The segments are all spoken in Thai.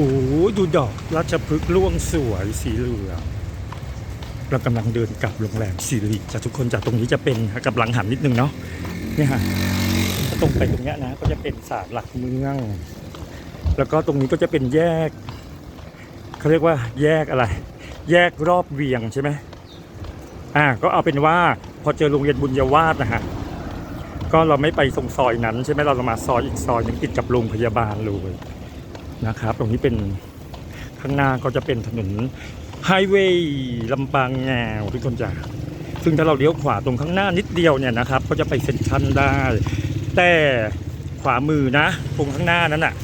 โอ้ยดูดอกราชพฤกษ์ร่วงสวยสีเหลืองเรากำลังเดินกลับโรงแรมสิริจากทุกคนจากตรงนี้จะเป็นกำลังหันนิดนึงเนาะเนี่ยฮะถ้าตรงไปตรงเนี้ยนะก็จะเป็นศาลหลักเมือง แล้วก็ตรงนี้ก็จะเป็นแยกเขาเรียกว่าแยกอะไร แยกรอบเวียงใช่ไหมอ่าก็เอาเป็นว่าพอเจอโรงเรียนบุญยวาสนะฮะก็เราไม่ไปตรงซอยนั้นใช่ไหมเราเรามาซอยอีกซอยหนึงติดกับโรงพยาบาลเลย นะครับ ตรงนี้เป็นข้างหน้าก็จะเป็นถนนไฮเวย์ลำปางแงวทุกคนจ้ะซึ่งถ้าเราเลี้ยวขวาตรงข้างหน้านิดเดียวเนี่ยนะครับ ก็จะไปเซ็นทรัลได้ แต่ขวามือนะ ตรงข้างหน้านั้นอะ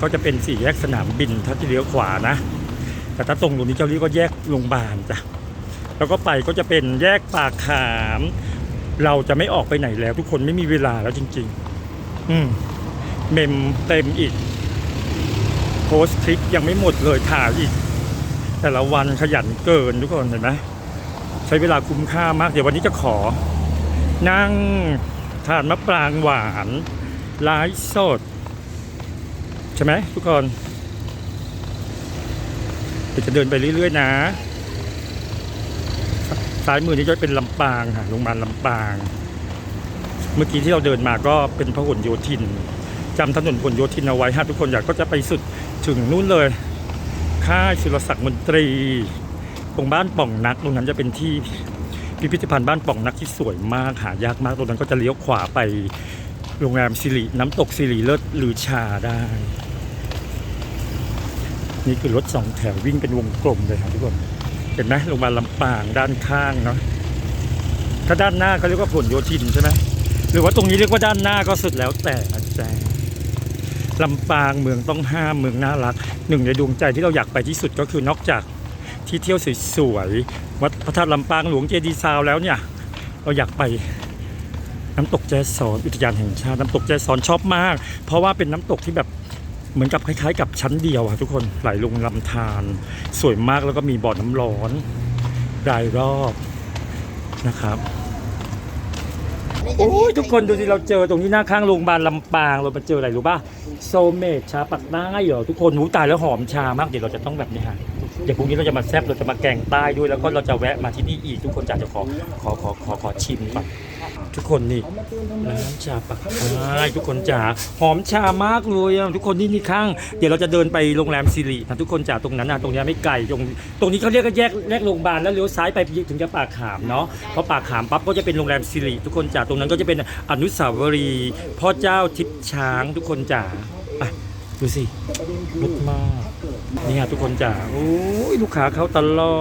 ก็จะเป็นสี่แยกสนามบินถ้าที่เลี้ยวขวานะ แต่ถ้าตรงตรงนี้เจ้าเรียกว่าแยกโรงพยาบาลจ้ะแล้วก็ไปก็จะเป็นแยกปากขาม เราจะไม่ออกไปไหนแล้ว ทุกคนไม่มีเวลาแล้วจริง ๆ อืมเมมเต็มอีก โพสต์คลิปยังไม่หมดเลยถ่ายอีก แต่ละวันขยันเกินทุกคนเห็นไหมใช้เวลาคุ้มค่ามาก เดี๋ยววันนี้จะขอ นั่งทานมะปรางหวานไลฟ์สด ใช่ไหมทุกคนเดี๋ยวจะเดินไปเรื่อย ๆ นะซ้ายมือนี้ก็เป็นลำปางค่ะโรงพยาบาลลำปาง เมื่อกี้ที่เราเดินมาก็เป็นพหลโยธินจำถนนพหลโยธินเอาไว้ฮะทุกคนอยากก็จะไปสุด ถึงนู่นเลย ค่ายสุรศักดิ์มนตรี ตรงบ้านป่องนัก ตรงนั้นจะเป็นที่พิพิธภัณฑ์บ้านป่องนักที่สวยมาก หายากมาก ตรงนั้นก็จะเลี้ยวขวาไปโรงแรมสิริน้ำตกสิริเลิศลือชาได้ นี่คือรถสองแถววิ่งเป็นวงกลมเลยครับทุกคน เห็นไหมลงมาลำปางด้านข้างเนาะ ถ้าด้านหน้าเขาเรียกว่าผลโยธินใช่ไหม หรือว่าตรงนี้เรียกว่าด้านหน้าก็สุดแล้วแต่นะจ๊ะ ลำปางเมืองต้องห้ามเมืองน่ารัก หนึ่งในดวงใจที่เราอยากไปที่สุดก็คือนอกจากที่เที่ยวสวยๆวัดพระธาตุลำปางหลวงเจดีย์ซาวแล้วเนี่ย เราอยากไปน้ำตกแจซอนอุทยานแห่งชาติน้ำตกแจซอนชอบมาก เพราะว่าเป็นน้ำตกที่แบบเหมือนกับคล้ายๆ กับชั้นเดียวอะทุกคนไหลลงลำธารสวยมากแล้วก็มีบ่อน้ำร้อนรายรอบนะครับ โอ้ยทุกคนดูสิเราเจอตรงนี้หน้าข้างโรงพยาบาลลำปางเราไปเจออะไรรู้ป่ะโซเมดชาปักใต้เหรอทุกคนหูตายแล้วหอมชามากเดี๋ยวเราจะต้องแบบนี้ฮะ เดี๋ยวพรุ่งนี้เราจะมาแซบเราจะมาแกงใต้ด้วยแล้วก็เราจะแวะมาที่นี่อีกทุกคนจะจะขอขอขอขอขอชิมก่อนทุกคนนี่น้ำชาปักใต้ทุกคนจ๋าหอมชามากเลยอะทุกคนนี่นี่ข้าง เดี๋ยวเราจะเดินไปโรงแรมสิรินะทุกคนจ๋าตรงนั้นนะตรงนี้ไม่ไกลตรงตรงนี้เขาเรียกก็แยกแยกโรงพยาบาลแล้วเลี้ยวซ้ายไปถึงจะปากขามเนาะพอปากขามปั๊บก็จะเป็นโรงแรมสิริทุกคนจ๋าตรงนั้นก็จะเป็นอนุสาวรีย์พ่อเจ้าทิพช้างทุกคนจ๋าดูสิลุกมาก นี่ไงทุกคนจ๋าโอ้ยลูกค้าเขาตลอ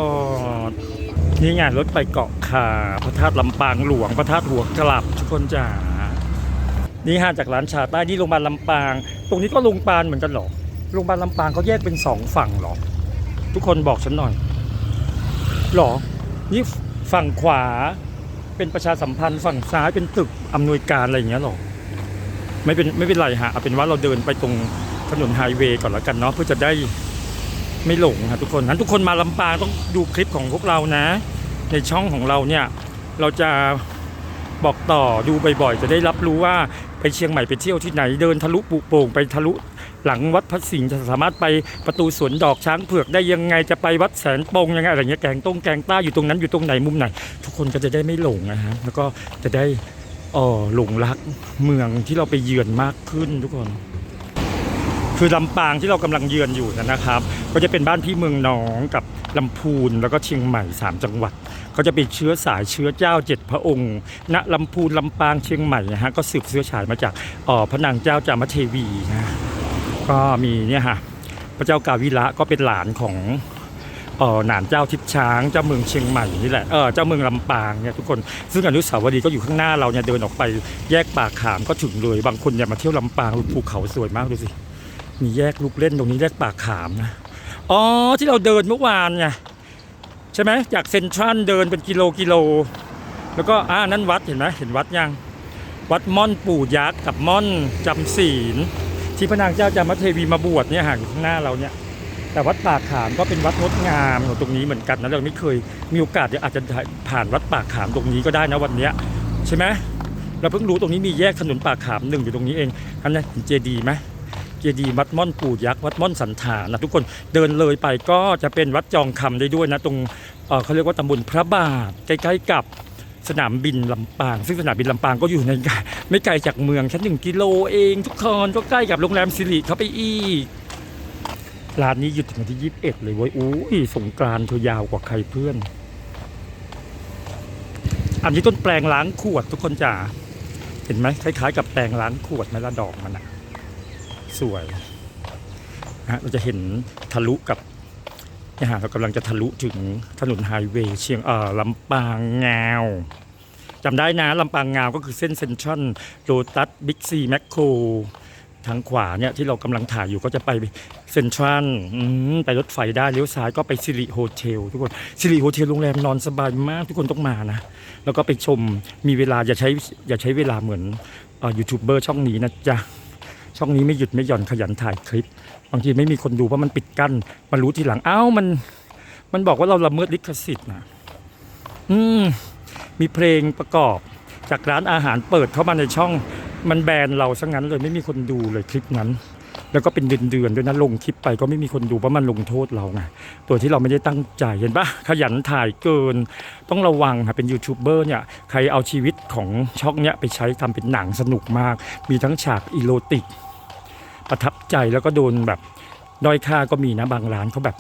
ด นี่ไงรถไปเกาะขาพระธาตุลำปางหลวงพระธาตุหัวกลับทุกคนจ๋านี่ห่างจากร้านชาใต้นี่โรงพยาบาลลำปาง ตรงนี้ก็โรงพยาบาลเหมือนกันหรอโรงพยาบาลลำปางเขาแยกเป็นสองฝั่งหรอทุกคนบอกฉันหน่อยหรอนี่ฝั่งขวาเป็นประชาสัมพันธ์ฝั่งซ้ายเป็นตึกอำนวยการอะไรอย่างเงี้ยหรอไม่เป็นไม่เป็นไรฮะเอาเป็นว่าเราเดินไปตรงถนนไฮเวย์ก่อนแล้วกันเนาะเพื่อจะได้ ไม่หลงฮะทุกคนนั้นทุกคนมาลำปางต้องดูคลิปของพวกเรานะ ในช่องของเราเนี่ยเราจะบอกต่อดูบ่อยๆ จะได้รับรู้ว่าไปเชียงใหม่ไปเที่ยวที่ไหนเดินทะลุปุโป่งไปทะลุหลังวัดพระสิงห์จะสามารถไปประตูสวนดอกช้างเผือกได้ยังไงจะไปวัดแสนปงยังไงอะไรเงี้ยแกงต้งแกงต้อยู่ตรงนั้นอยู่ตรงไหนมุมไหน ทุกคนก็จะได้ไม่หลงนะฮะแล้วก็จะได้เออหลงรักเมืองที่เราไปเยือนมากขึ้นทุกคน คือลำปางที่เรากำลังเยือนอยู่นะครับ ก็จะเป็นบ้านพี่เมืองน้องกับลำพูนแล้วก็เชียงใหม่สามจังหวัดก็จะเป็นเชื้อสายเชื้อเจ้าเจ็ดพระองค์ณลำพูนลำปางเชียงใหม่นะฮะก็สืบเชื้อสายมาจากอ่อพระนางเจ้าจามเทวีนะก็มีเนี่ยฮะพระเจ้ากาวิระก็เป็นหลานของเออหนานเจ้าทิพช้างเจ้าเมืองเชียงใหม่นี่แหละเออเจ้าเมืองลำปางเนี่ยทุกคนซึ่งอนุสาวรีย์ก็อยู่ข้างหน้าเราเนี่ยเดินออกไปแยกปากขามก็ถึงเลยบางคนเนี่ยมาเที่ยวลำปางภูเขาสวยมากดูสิมีแยกลูกเล่นตรงนี้แยกปากขามนะ อ๋อที่เราเดินเมื่อวานไงใช่ไหมจากเซ็นทรัลเดินเป็นกิโลกิโล แล้วก็อ่านั่นวัดเห็นไหมเห็นวัดยัง วัดม่อนปู่ยักษ์กับม่อนจำศีล ที่พระนางเจ้าจามเทวีมาบวชเนี่ยห่างอยู่ข้างหน้าเราเนี่ยแต่วัดปากขามก็เป็นวัดงดงามอยู่ตรงนี้เหมือนกันนะเราไม่เคยมีโอกาสเดี๋ยวอาจจะผ่านวัดปากขามตรงนี้ก็ได้นะวันเนี้ยใช่ไหมเราเพิ่งรู้ตรงนี้มีแยกถนนปากขามหนึ่งอยู่ตรงนี้เองอันนั้นเห็นเจดีย์ไหม จดีย์วัดม่อนปู่ยักษ์วัดม่อนสันฐานนะทุกคนเดินเลยไปก็จะเป็นวัดจองคำได้ด้วยนะตรงเเขาเรียกว่าตำบลพระบาทใกล้ๆกับสนามบินลำปาง ซึ่งสนามบินลำปางก็อยู่ในไม่ไกลจากเมืองแค่หนึ่งกิโลเองทุกคนก็ใกล้กับโรงแรมสิริเขาไปอีกร้านนี้หยุดถึงวันที่ 21 เลยเว้ยอุ้ยสงกรานต์เธอยาวกว่าใครเพื่อน อันนี้ต้นแปลงล้างขวดทุกคนจ๋าเห็นไหมคล้ายๆ กับแปลงล้างขวดไหมละดอกมันอะ สวยนะฮะเราจะเห็นทะลุกับเนี่ยฮะเรากำลังจะทะลุถึงถนนไฮเวย์เชียงเอ่อลำปางงาวจำได้นะลำปางงาวก็คือเส้นเซ็นทรัลโ o ตัสบิ๊กซีแมคโครทางขวาเนี่ยที่เรากำลังถ่ายอยู่ก็จะไปเซ็นทรัลอืมไปรถไฟได้เลี้ยวซ้ายก็ไปสิริโฮเทลทุกคนสิริโฮเทลโรงแรมนอนสบายมากทุกคนต้องมานะ แล้วก็ไปชมมีเวลาอย่าใช้อย่าใช้เวลาเหมือนอ่อยูทูบเบอร์ช่องนี้นะจ๊ะ ช่องนี้ไม่หยุดไม่หย่อนขยันถ่ายคลิป บางทีไม่มีคนดูเพราะมันปิดกั้นมารู้ทีหลังอ้าวมันมันบอกว่าเราละเมิดลิขสิทธิ์นะอืมมีเพลงประกอบจากร้านอาหารเปิดเข้ามาในช่องมันแบนเราซะงั้นเลยไม่มีคนดูเลยคลิปนั้น แล้วก็เป็นเดือนๆด้วยนะลงคลิปไปก็ไม่มีคนดูเพราะมันลงโทษเราไงตัวที่เราไม่ได้ตั้งใจเห็นปะขยันถ่ายเกิน ต้องระวังค่ะเป็นยูทูบเบอร์เนี่ยใครเอาชีวิตของช่องเนี้ยไปใช้ทำเป็นหนังสนุกมาก มีทั้งฉากอีโรติก ประทับใจแล้วก็โดนแบบด้อยค่าก็มีนะบางร้านเขาแบบ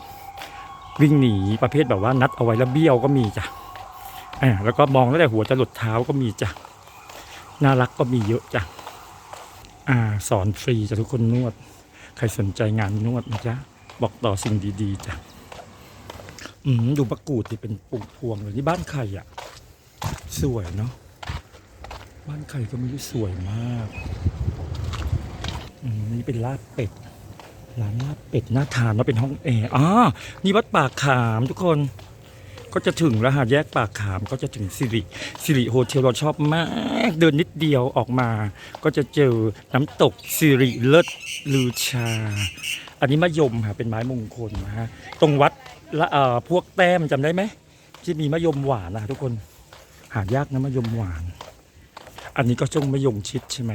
วิ่งหนีประเภทแบบว่านัดเอาไว้แล้วเบี้ยวก็มีจ้ะอ่าแล้วก็มองตั้งแต่หัวจะหลดเท้าก็มีจ้ะน่ารักก็มีเยอะจ้ะอ่าสอนฟรีจะทุกคนนวด ใครสนใจงานนวดนะจ๊ะบอกต่อสิ่งดีๆจ้ะอืมดูประกูดที่เป็นปุงพวงเลยนี่บ้านใครอะ สวยเนาะบ้านใครก็ไม่รู้สวยมาก นี่เป็นลาบเป็ด ร้านลาบเป็ดน่าทานแล้วเป็นห้องแอร์อ๋อนี่วัดปากขามทุกคน ก็จะถึงแล้วหาแยกปากขามก็จะถึงสิริสิริโฮเทลเราชอบมาก เดินนิดเดียวออกมา ก็จะเจอน้ำตกสิริเลิศลือชา อันนี้มะยมค่ะเป็นไม้มงคลนะฮะ ตรงวัดละเออพวกแต้มจำได้ไหมที่มีมะยมหวานนะทุกคน หายากนะมะยมหวาน อันนี้ก็จงมะยมชิดใช่ไหม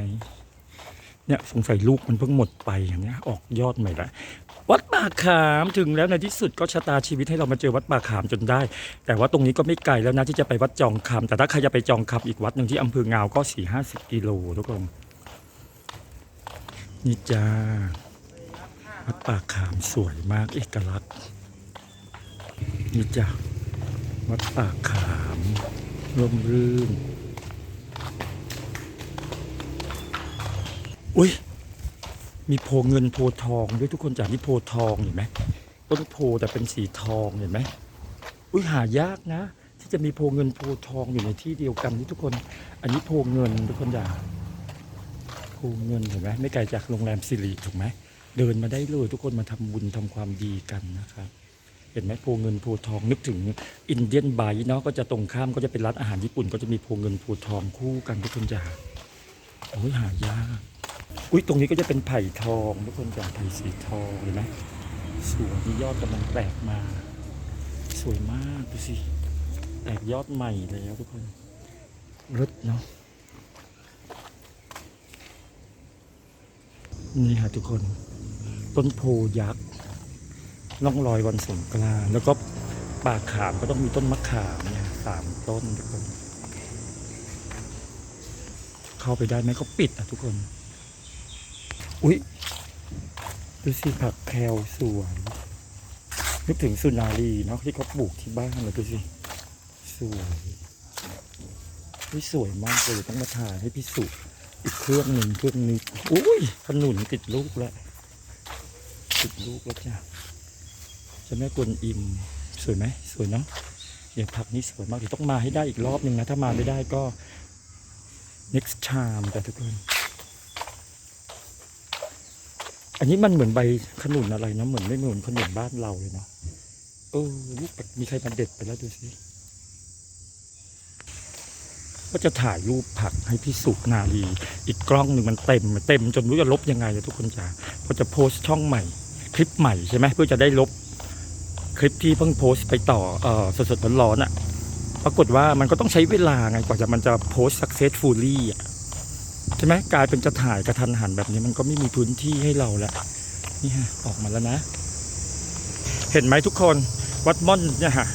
เนี่ยสงสัยลูกมันเพิ่งหมดไปอย่างเนี้ยออกยอดใหม่ละวัดป่าขามถึงแล้วในที่สุดก็ชะตาชีวิตให้เรามาเจอวัดป่าขามจนได้ แต่ว่าตรงนี้ก็ไม่ไกลแล้วนะที่จะไปวัดจองคำแต่ถ้าใครจะไปจองคำอีกวัดหนึ่งที่อำเภองาวก็สี่ห้าสิบกิโลทุกคนนี่จ้าวัดป่าขามสวยมากเอกลักษณ์นี่จ้าวัดป่าขามร่มรื่น อุ้ยมีโพเงินโพทองด้วยทุกคนจากนี่โพทองเห็นไหมต้นโพแต่เป็นสีทองเห็นไหมอุ้ยหายากนะ ที่จะมีโพเงินโพทองอยู่ในที่เดียวกันนี่ทุกคน อันนี้โพเงินทุกคนอยากโพเงินเห็นไหมไม่ไกลจากโรงแรมสิริถูกไหมเดินมาได้เลยทุกคนมาทำบุญทำความดีกันนะครับเห็นไหมโพเงินโพทองนึกถึงอินเดียนไบเนาะก็จะตรงข้ามก็จะเป็นร้านอาหารญี่ปุ่น ก็จะมีโพเงินโพทองคู่กันทุกคนอยาโอ้ยหายาก อุ้ยตรงนี้ก็จะเป็นไผ่ทองทุกคนจากไผ่สีทองเห็นไหมสวยนี่ยอดกำลังแตกมา สวยมากดูสิแตกยอดใหม่แล้วทุกคนรดเนาะนี่ค่ะทุกคน ต้นโพยักษ์ล่องรอยวันสงกรานแล้วก็ป่าขามก็ต้องมีต้นมะขามเนี่ยสามต้นทุกคน เข้าไปได้ไหมเขาปิดอะทุกคน อุ้ยดูสิผักแพรวสวยนึกถึงสุนารีเนาะที่เขาปลูกที่บ้านเลยดูสิสวยนี่สวยมากเลยต้องมาถ่ายให้พี่สุอีกเครื่องหนึ่งเครื่องนี้อุ้ยขนุนติดลูกแล้วติดลูกแล้วจ้ะจะแม่กวนอิมสวยไหมสวยเนาะอย่างผักนี้สวยมากเดี๋ยวต้องมาให้ได้อีกรอบหนึ่งนะถ้ามาไม่ได้ก็ next time แต่ทุกคน อันนี้มันเหมือนใบขนุนอะไรนะเหมือนไม่เหมือนขนุนบ้านเราเลยเนาะเออลูกมีใครมาเด็ดไปแล้วดูสิก็จะถ่ายรูปผักให้พี่สุนารีอีกกล้องหนึ่งมันเต็มเต็มจนรู้จะลบยังไงเลยทุกคนจ๋าก็จะโพสต์ช่องใหม่ คลิปใหม่ใช่ไหมเพื่อจะได้ลบคลิปที่เพิ่งโพสต์ไปต่อเออสดๆร้อนๆอะ่ะ ปรากฏว่ามันก็ต้องใช้เวลาไงกว่าจะมันจะโพสต์ successfully อะ ใช่ไหมกลายเป็นจะถ่ายกระทันหันแบบนี้มันก็ไม่มีพื้นที่ให้เราแล้วนี่ฮะออกมาแล้วนะ เห็นไหมทุกคนวัดม่อนเนี่ยฮะ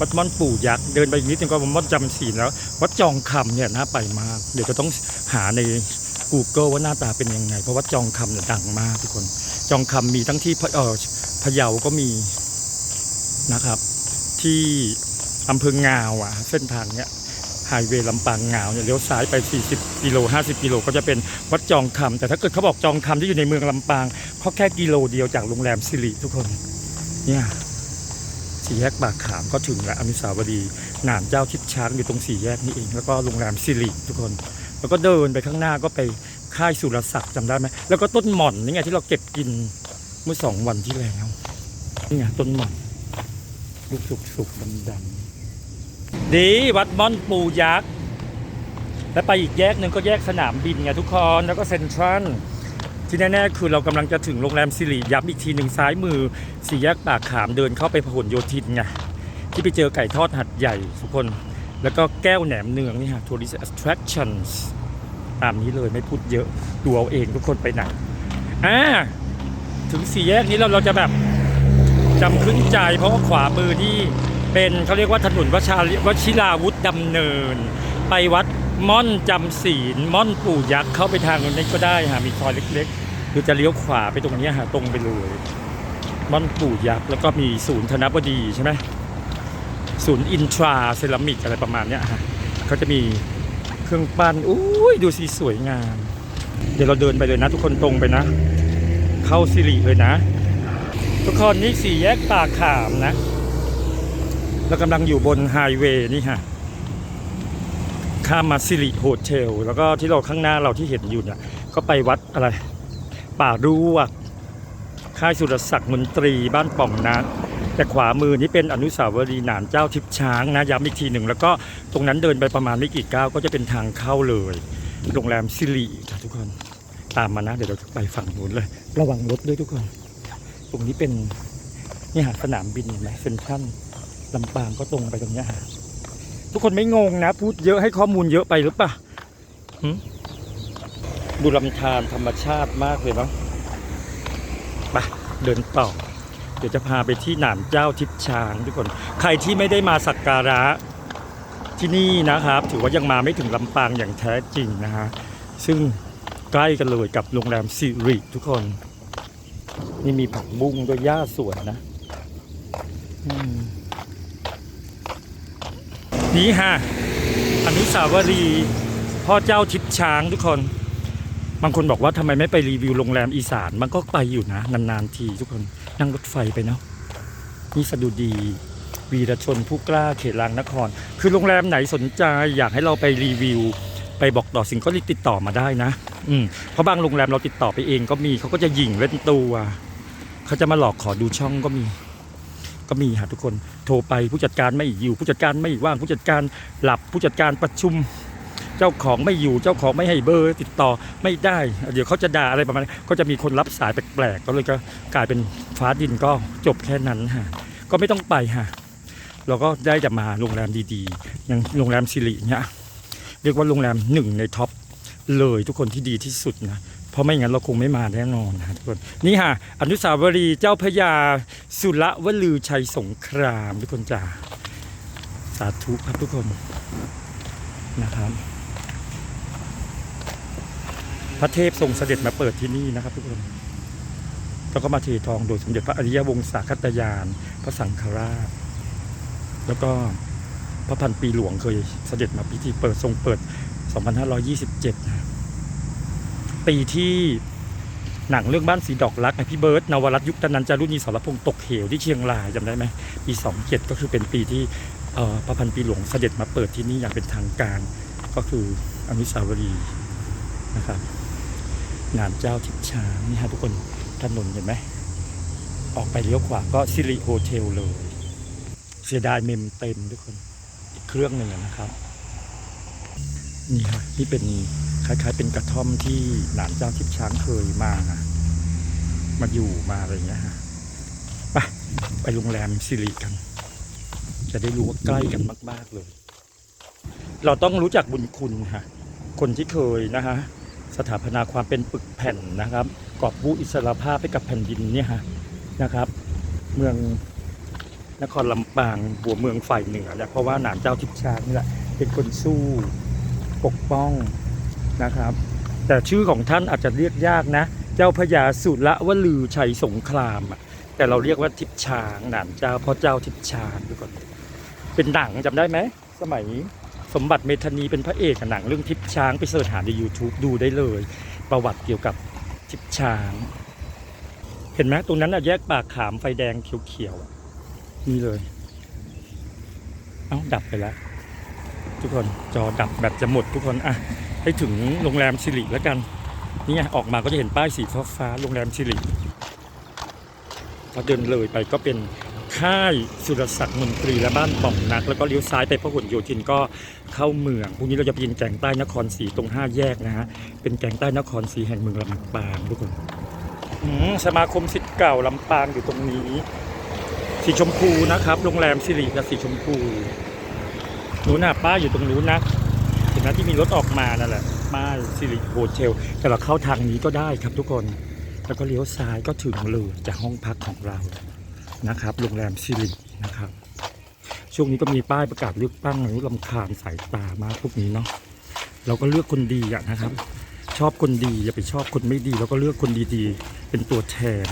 วัดม่อนปู่ยักษ์เดินไปอีกนิดนึงก็วัดม่อนจำศีลแล้ว วัดจองคำเนี่ยน่าไปมาก เดี๋ยวจะต้องหาใน Google ว่าหน้าตาเป็นยังไง เพราะว่าจองคำเนี่ยดังมากทุกคน จองคำมีทั้งที่พะเออพะเยาก็มีนะครับ ที่อำเภองาวอะเส้นทางเนี้ย ไฮเวย์ลำปางงาวเนี่ยเลี้ยวซ้ายไป 40 กิโล 50 กิโลก็จะเป็นวัดจองคำแต่ถ้าเกิดเขาบอกจองคำที่อยู่ในเมืองลำปางเขาแค่กิโลเดียวจากโรงแรมสิริทุกคนเนี่ยสี่แยกปากขามก็ถึงแล้วอนุสาวรีย์หนานเจ้าทิพช้างอยู่ตรงสี่แยกนี่เอง แล้วก็โรงแรมสิริทุกคน แล้วก็เดินไปข้างหน้าก็ไปค่ายสุรศักดิ์จำได้ไหมแล้วก็ต้นหม่อนนี่ไงที่เราเก็บกินเมื่อสองวันที่แล้วนี่ไงต้นหม่อนลูกสุกสุกดำดำๆ ดีวัดม่อนปูยักษ์ แล้วไปอีกแยกหนึ่งก็แยกสนามบินไงทุกคน แล้วก็เซ็นทรัลที่แน่ๆคือเรากำลังจะถึงโรงแรมสิริย้ำอีกทีหนึ่งซ้ายมือสี่แยกปากขามเดินเข้าไปพหลโยธินไงที่ไปเจอไก่ทอดหัดใหญ่ทุกคน แล้วก็แก้วแหนมเนืองนี่ฮะ tourist attractions ตามนี้เลยไม่พูดเยอะดูเอาเองทุกคนไปไหนอ่าถึงสี่แยกนี้เราเราจะแบบจำขึ้นใจเพราะว่าขวามือนี่ เป็นเขาเรียกว่าถนนวชาวชิราวุธดำเนิน ไปวัดม่อนจำศีลม่อนปู่ยักษ์เข้าไปทางนี้ก็ได้ฮะมีซอยเล็กๆหรือจะเลี้ยวขวาไปตรงนี้ฮะตรงไปเลยม่อนปู่ยักษ์แล้วก็มีศูนย์ธนบดีใช่ไหมศูนย์อินทราเซรามิกอะไรประมาณเนี้ยฮะเขาจะมีเครื่องปั้นอุ้ยดูสิสวยงาม เดี๋ยวเราเดินไปเลยนะ ทุกคนตรงไปนะ เข้าสิริเลยนะ ทุกคนนี่สี่แยกปากขามนะ เรากำลังอยู่บนไฮเวย์นี่ฮะข้ามมาสิริโฮเทลแล้วก็ที่เราข้างหน้าเราที่เห็นอยู่เนี่ยก็ไปวัดอะไร ป่ารูวกค่ายสุรศักดิ์มนตรีบ้านป่องนะแต่ขวามือนี่เป็นอนุสาวรีย์หนานเจ้าทิพช้างนะย้ำอีกทีหนึ่ง แล้วก็ตรงนั้นเดินไปประมาณไม่กี่ก้าวก็จะเป็นทางเข้าเลยโรงแรมสิริค่ะทุกคนตามมานะ เดี๋ยวเราไปฝั่งนู้นเลย ระวังรถด้วยทุกคน ตรงนี้เป็นนี่หาสนามบินเห็นไหมเซ็นทรัล ลำปางก็ตรงไปตรงเนี้ยฮะทุกคนไม่งงนะ พูดเยอะให้ข้อมูลเยอะไปหรือเปล่าดูลำธารธรรมชาติมากเลยเนาะไปเดินต่อ เดี๋ยวจะพาไปที่หนามเจ้าทิพช้างทุกคน ใครที่ไม่ได้มาสักการะที่นี่นะครับ ถือว่ายังมาไม่ถึงลำปางอย่างแท้จริงนะฮะซึ่งใกล้กันเลยกับโรงแรมสิริทุกคน นี่มีผักบุ้งด้วยหญ้าสวยนะ อืม นี่ฮะอนุสาวรีย์พ่อเจ้าทิพช้างทุกคน บางคนบอกว่าทำไมไม่ไปรีวิวโรงแรมอีสานมันก็ไปอยู่นะ นานๆทีทุกคนนั่งรถไฟไปเนาะนี่สะดุดีวีรชนผู้กล้าเขตรางนคร คือโรงแรมไหนสนใจอยากให้เราไปรีวิว ไปบอกต่อสิ่งก็รีบติดต่อมาได้นะอืมเพราะบางโรงแรมเราติดต่อไปเองก็มีเขาก็จะหยิ่งเล่นตัวเขาจะมาหลอกขอดูช่องก็มี ก็มีฮะทุกคนโทรไปผู้จัดการไม่อยู่ ผู้จัดการไม่ว่างผู้จัดการหลับผู้จัดการประชุม เจ้าของไม่อยู่เจ้าของไม่ให้เบอร์ติดต่อไม่ได้ เดี๋ยวเขาจะด่าอะไรประมาณนี้ก็จะมีคนรับสายแปลกๆก็เลยก็กลายเป็นฟ้าดินก็จบแค่นั้นฮะก็ไม่ต้องไปฮะเราก็ได้จะมาโรงแรมดีๆ อย่างโรงแรมสิริเนี่ยเรียกว่าโรงแรมหนึ่งในท็อปเลยทุกคนที่ดีที่สุดนะ เพราะไม่งั้นเราคงไม่มาแน่นอนนะทุกคนนี่ฮะอนุสาวรีย์เจ้าพระยาสุรวลือชัยสงครามทุกคนจ้าสาธุครับทุกคนนะครับพระเทพทรงเสด็จมาเปิดที่นี่นะครับทุกคน แล้วก็มาเททองโดยสมเด็จพระอริยวงศาคตยาน พระสังฆราช แล้วก็พระพันปีหลวงเคยเสด็จมาพิธีเปิดทรงเปิด 2527นะ ปีที่หนังเรื่องบ้านสีดอกรักไอพี่เบิร์ตนวรัตน์ยุคตนันจารุณีสรพงศ์ตกเหวที่เชียงรายจำได้ไหมปี27ก็คือเป็นปีที่พระพันปีหลวงเสด็จมาเปิดที่นี่อย่างเป็นทางการ ก็คืออนุสาวรีย์นะครับงานเจ้าทิพช้างนี่ฮะทุกคนถนนเห็นไหมออกไปเลี้ยวขวาก็สิริโฮเทลเลย เสียดายเมมเต็มทุกคนอีกเครื่องหนึ่งนะครับ นี่ฮะนี่เป็น ล้ายๆ เป็นกระท่อมที่หลานเจ้าทิพช้างเคยมา มาอยู่มาอะไรเงี้ยฮะไปไปโรงแรมสิริกัน จะได้รู้ว่าใกล้กันมาก ๆเลย เราต้องรู้จักบุญคุณฮะคนที่เคยนะฮะสถาปนาความเป็นปึกแผ่นนะครับ กอบกู้อิสรภาพให้กับแผ่นดินเนี่ยฮะนะครับ เมืองนครลำปางบัวเมืองฝ่ายเหนือแหละเพราะว่าหนานเจ้าทิพช้างนี่แหละเป็นคนสู้ปกป้อง นะครับ แต่ชื่อของท่านอาจจะเรียกยากนะ เจ้าพระยาสุรวลือชัยสงครามอะแต่เราเรียกว่าทิพช้างหนานเจ้าพระเจ้าทิพช้างดูก่อนเป็นหนังจำได้ไหมสมัยสมบัติเมธานีเป็นพระเอกหนังเรื่องทิพช้างไปเสิร์ชหาใน YouTube ดูได้เลย ประวัติเกี่ยวกับทิพช้าง เห็นไหมตรงนั้นอะแยกปากขามไฟแดงเขียวๆนี่เลย เอ้าดับไปแล้วทุกคนจอดับแบตจะหมดทุกคนอะ ให้ถึงโรงแรมสิริแล้วกัน นี่ไงออกมาก็จะเห็นป้ายสีฟ้าฟ้าๆโรงแรมสิริพอเดินเลยไปก็เป็นค่ายสุรศักดิ์มนตรีและบ้านป่องนัก แล้วก็เลี้ยวซ้ายไปพหลโยธินก็เข้าเมืองพรุ่งนี้เราจะไปยินแก่งใต้นครศรีตรงห้าแยกนะฮะเป็นแก่งใต้นครศรีแห่งเมืองลำปางทุกคนสมาคมสิทธิ์เก่าลำปางอยู่ตรงนี้ สีชมพูนะครับ โรงแรมสิริกับสีชมพูนู้นน่ะป้ายอยู่ตรงนู้นนะ ห็นไหมที่มีรถออกมานั่นแหละป้าสิริโฮเทลแต่เราเข้าทางนี้ก็ได้ครับทุกคน แล้วก็เลี้ยวซ้ายก็ถึงเลยจากห้องพักของเรานะครับโรงแรมสิรินะครับ ช่วงนี้ก็มีป้ายประกาศเลือกตั้งนี้ลำคาญสายตามากพวกนี้เนาะเราก็เลือกคนดีอะนะครับ ชอบคนดีอย่าไปชอบคนไม่ดี แล้วก็เลือกคนดีๆ เป็นตัวแทน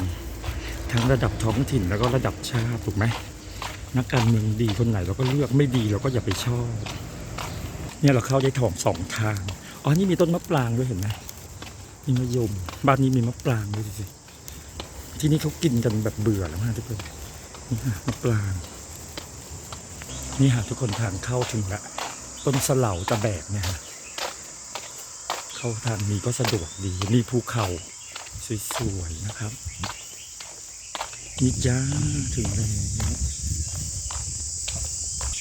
ทั้งระดับท้องถิ่นแล้วก็ระดับชาติถูกไหมนักการเมืองดีคนไหนเราก็เลือกไม่ดีเราก็อย่าไปชอบ เนี่ยเราเข้าได้ถองสองทาง อ๋อ นี่มีต้นมะปรางด้วยเห็นไหมมีมะยม บ้านนี้มีมะปรางด้วยสิ ที่นี่เขากินกันแบบเบื่อแล้วฮะทุกคนนี่ฮะมะปราง นี่ฮะทุกคนทางเข้าถึงละต้นสเหลาตะแบกเนี่ยฮะ เข้าทางนี้ก็สะดวกดีนี่ภูเขาสวยๆนะครับ นี่จ้าถึงแล้ว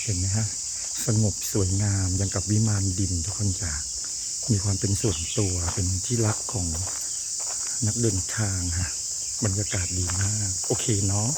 เห็นไหมฮะ สงบสวยงามอย่างกับวิมานดินทุกคนจ้ามีความเป็นส่วนตัวเป็นที่รักของนักเดินทางฮะบรรยากาศดีมาก โอเคเนาะ